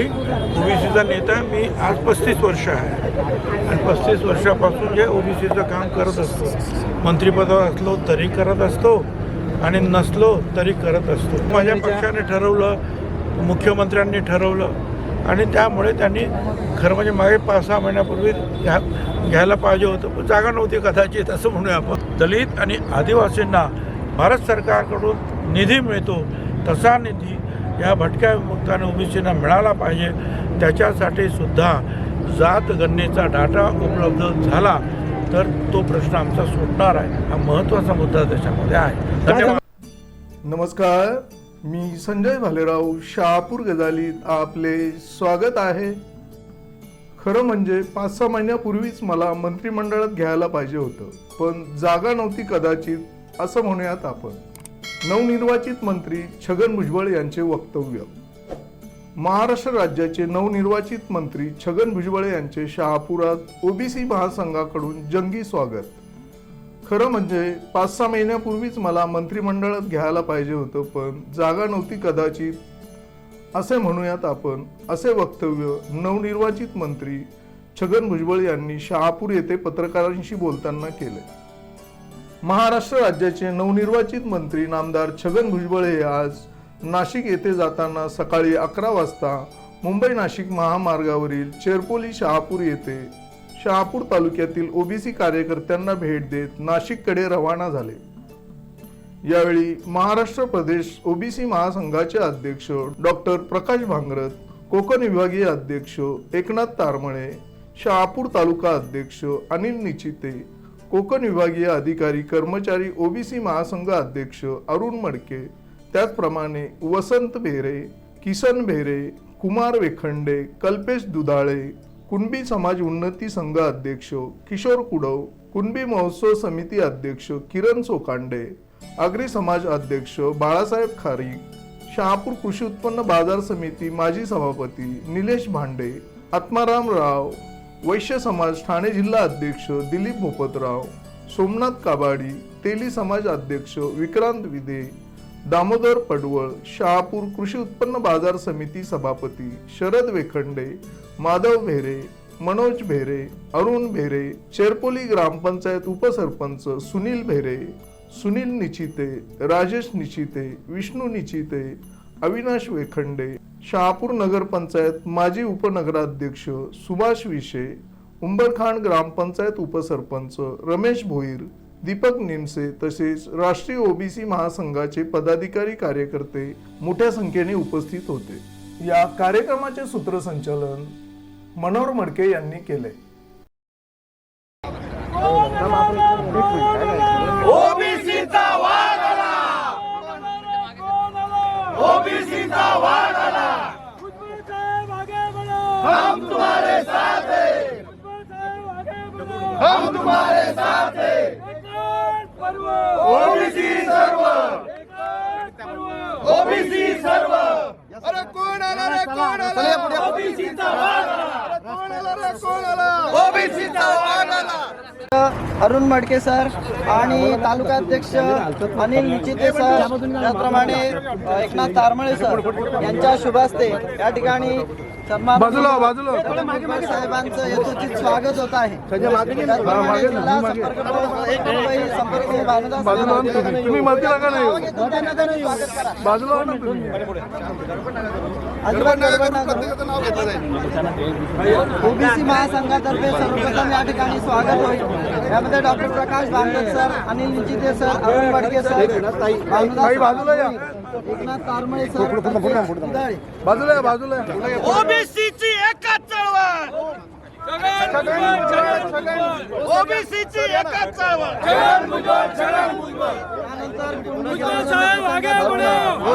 ओबीसीचा नेता मी आज पस्तीस वर्ष आहे. आणि पस्तीस वर्षापासून जे ओबीसीचं काम करत असतो मंत्रिपदावर असलो तरी करत असतो आणि नसलो तरी करत असतो. माझ्या पक्षाने ठरवलं मुख्यमंत्र्यांनी ठरवलं आणि त्यामुळे त्यांनी खरं म्हणजे मागे पाच सहा महिन्यापूर्वी घ्या घ्यायला पाहिजे होतं. पण जागा नव्हती कदाचित असं म्हणूया आपण. दलित आणि आदिवासींना भारत सरकारकडून निधी मिळतो तसा निधी या भटक्या विमुक्त आणि ओबीसींना मिळाला पाहिजे. त्याच्यासाठी सुद्धा जात गणनेचा डाटा उपलब्ध झाला तर तो प्रश्न आमचा सुटणार आहे. हा महत्त्वाचा मुद्दा त्याच्यामध्ये आहे. धन्यवाद. नमस्कार. मी संजय भालेराव शहापूर गजालीत आपले स्वागत आहे. खरं म्हणजे पाच सहा महिन्यापूर्वीच मला मंत्रिमंडळात घ्यायला पाहिजे होतं पण जागा नव्हती कदाचित असं म्हणूयात आपण. नवनिर्वाचित मंत्री छगन भुजबळ यांचे वक्तव्य. महाराष्ट्र राज्याचे नवनिर्वाचित मंत्री छगन भुजबळ यांचे शहापुरात ओबीसी महासंघाकडून जंगी स्वागत. खरं म्हणजे पाच सहा महिन्यापूर्वीच मला मंत्रिमंडळात घ्यायला पाहिजे होतं पण जागा नव्हती कदाचित. असे म्हणूयात आपण असे वक्तव्य नवनिर्वाचित मंत्री छगन भुजबळ यांनी शहापूर येथे पत्रकारांशी बोलताना केले महाराष्ट्र राज्याचे नवनिर्वाचित मंत्री नामदार छगन भुजबळ हे आज नाशिक येथे जाताना सकाळी अकरा वाजता मुंबई नाशिक महामार्गावरील चेरपोली शहापूर येथे शहापूर तालुक्यातील ओबीसी कार्यकर्त्यांना भेट देत नाशिककडे रवाना झाले. यावेळी महाराष्ट्र प्रदेश ओबीसी महासंघाचे अध्यक्ष डॉक्टर प्रकाश भांगरत कोकण विभागीय अध्यक्ष एकनाथ तारमळे शहापूर तालुका अध्यक्ष अनिल निचिते कोकण विभागीय अधिकारी कर्मचारी ओबीसी महासंघ अध्यक्ष अरुण मडके त्याचप्रमाणे वसंत भेरे किसन भेरे कुमार वेखंडे कल्पेश दुधाळे कुणबी समाज उन्नती संघ अध्यक्ष किशोर कुडव कुणबी महोत्सव समिती अध्यक्ष किरण सोकांडे आगरी समाज अध्यक्ष बाळासाहेब खारीक शहापूर कृषी उत्पन्न बाजार समिती माजी सभापती निलेश भांडे आत्माराम राव वैश्य समाज ठाणे जिल्हा अध्यक्ष दिलीप मोपतराव सोमनाथ काबाडी तेली समाज अध्यक्ष विक्रांत विदे दामोदर पडवळ शहापूर कृषी उत्पन्न बाजार समिती सभापती शरद वेखंडे माधव भेरे मनोज भेरे अरुण भेरे चेरपोली ग्रामपंचायत उपसरपंच सुनील भेरे सुनील निचिते राजेश निचिते विष्णू निचिते अविनाश वेखंडे शहापूर नगरपंचायत माजी उपनगराध्यक्ष सुभाष विशे उंबरखांड ग्रामपंचायत उपसरपंच रमेश भोईर दीपक निमसे तसेच राष्ट्रीय ओबीसी महासंघाचे पदाधिकारी कार्यकर्ते मोठ्या संख्येने उपस्थित होते. या कार्यक्रमाचे सूत्रसंचालन मनोहर मडके यांनी केले ओबीसीचा वाद आला ओबीसीचा वाद आला हम तुम्हारे साथ हैं हम तुम्हारे साथ हैं ओबीसी सर्व ओबीसी सर्व अरे कोण आला रे कोण आला ओबीसीचा वाद आला कोण आला रे कोण आला ओबीसीचा वाद आला अरुण मडके सर आणि तालुका अध्यक्ष अनिल निचिते सर. त्याचप्रमाणे एकनाथ तारमळे सर यांच्या शुभास्ते या ठिकाणी बाजूला, बाजूला. भुजबळ साहेबांचं यथोचित स्वागत होत आहे. तुम्ही नाही बाजूला हो ना तुम्ही. गडबड नका करू. ओबीसी महासंघातर्फे सर्वप्रथम या ठिकाणी स्वागत होईल यामध्ये doctor Prakash Bhangat sir Anil Nichite sir Arun Badke sir बाजूला या. बाजूला बाजूला. ओबीसीची एकच चळवळ. ओबीसीची एकच चळवळ. त्यानंतर कुंडू साहेब आगे बढ़ो. हो,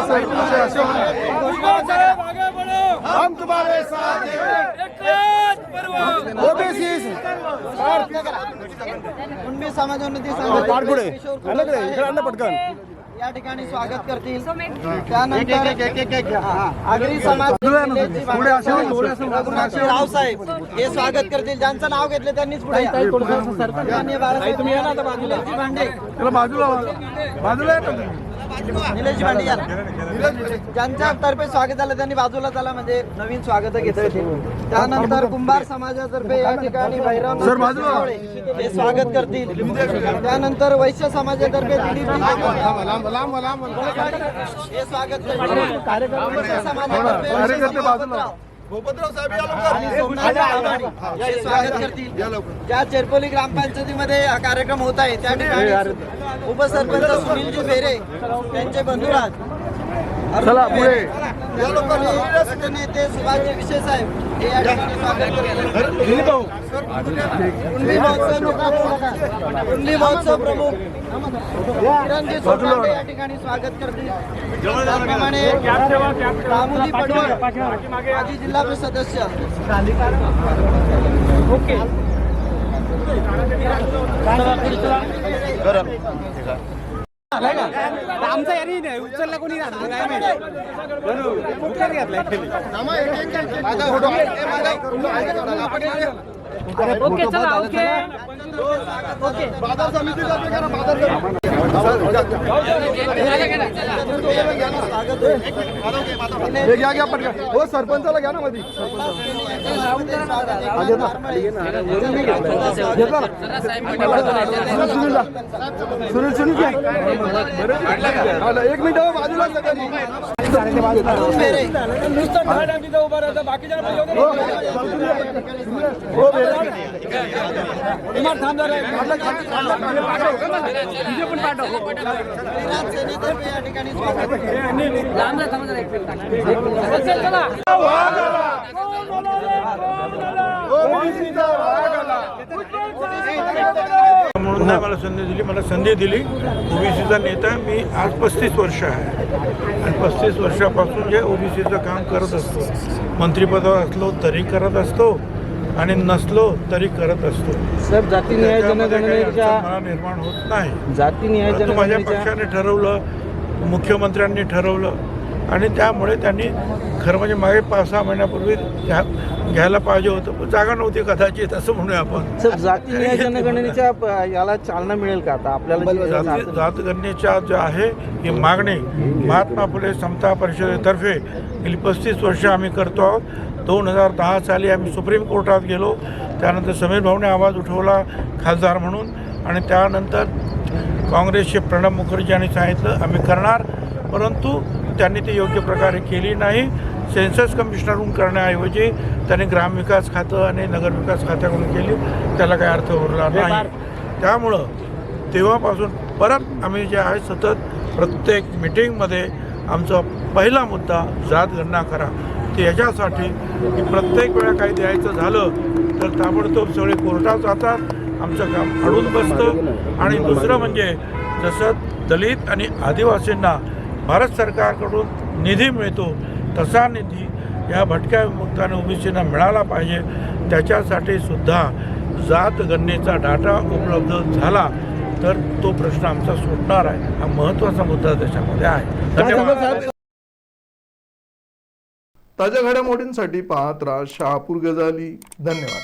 हम तुम्हारे साथ ओबीसी कुलकर्णी या ठिकाणी स्वागत करतील. त्यानंतर आगरी समाज रावसाहेब हे स्वागत करतील. ज्यांचं नाव घेतलं त्यांनीच पुढे या. माननीय बाळासाहेब निलेशजी भांडे निलेशजी भांडे या ना. ज्यांच्या तर्फे स्वागत झालं त्यांनी बाजूला चला म्हणजे नवीन स्वागत घेता येतील त्यानंतर कुंभार समाजातर्फे या ठिकाणी भैरव हे स्वागत करतील. त्यानंतर वैश्य समाजातर्फे दिलीप हे स्वागत करतील. समाजातर्फे साहेब या लवकर. ज्या चेरपोली ग्रामपंचायतीमध्ये हा कार्यक्रम होत आहे त्या ठिकाणी उपसरपंच सुनीलजी फेरे त्यांचे बंधुराज चला पुढे. नेते साहेब हे या ठिकाणी स्वागत करतील कुंडली महोत्सव प्रमुख कुंडली महोत्सव प्रमुख किरणजी सोपाटे या ठिकाणी स्वागत करतील. त्याप्रमाणे रामुली पडवळ माजी जिल्हा परिषद सदस्य आमचा यारी नाही उचलला कोणी ओके चला ओके. करा बाजार समिती. घ्या घ्या पटकन. हो सरपंचाला घ्या ना मध्ये सुनील सुनील एक मिनिट हो, बाजूला हो. विराट सेनेतर्फे या ठिकाणी स्वागत करतील. ओबीसीचा भाग आला. म्हणून नाही मला संधी दिली. मला संधी दिली. ओबीसीचा नेता मी आज पस्तीस वर्ष आहे. आणि पस्तीस वर्षापासून जे ओबीसीचं काम करत असतो मंत्रिपदावर असलो तरी करत असतो आणि नसलो तरी करत असतो. साहेब जाती न्याय जनगणनेच्या मला निर्माण होत नाही. जाती न्याय माझ्या पक्षाने ठरवलं मुख्यमंत्र्यांनी ठरवलं आणि त्यामुळे त्यांनी खरं म्हणजे मागे पाच सहा महिन्यापूर्वी घ्या घ्यायला पाहिजे होतं. पण जागा नव्हती कदाचित असं म्हणूया आपण. जाती जनगणनेच्या याला चालना मिळेल का आता? आपल्याला जातगणनेच्या जे आहे ही मागणी महात्मा फुले समता परिषदेतर्फे गेली पस्तीस वर्ष आम्ही करतो आहोत. दोन हजार दहा साली आम्ही सुप्रीम कोर्टात गेलो. त्यानंतर समीर भाऊने आवाज उठवला खासदार म्हणून. आणि त्यानंतर काँग्रेसचे प्रणब मुखर्जी यांनी सांगितलं आम्ही करणार. परंतु त्यांनी ते योग्य प्रकारे केली नाही. सेन्सस कमिशनरहून करण्याऐवजी त्यांनी ग्रामविकास खातं आणि नगरविकास खात्याकडून केली. त्याला काही अर्थ उरला नाही. त्यामुळं तेव्हापासून परत आम्ही जे आहे सतत प्रत्येक मिटिंगमध्ये आमचा पहिला मुद्दा जात गणना करा. ते याच्यासाठी की प्रत्येक वेळा काही द्यायचं झालं तर ताबडतोब सगळे कोर्टात जातात. आमचं काम अडून बसतं. आणि दुसरं म्हणजे जसं दलित आणि आदिवासींना भारत सरकारकडून निधी मिळतो तसा निधी या भटक्या विमुक्त आणि ओबीसींना मिळाला पाहिजे. त्याच्यासाठी सुद्धा जात गणनेचा डाटा उपलब्ध झाला तर तो प्रश्न आमचा सुटणार आहे. हा महत्त्वाचा मुद्दा त्याच्यामध्ये आहे. धन्यवाद. ताज्या घडामोडींसाठी पाहत राहा शहापूर गजाली. धन्यवाद.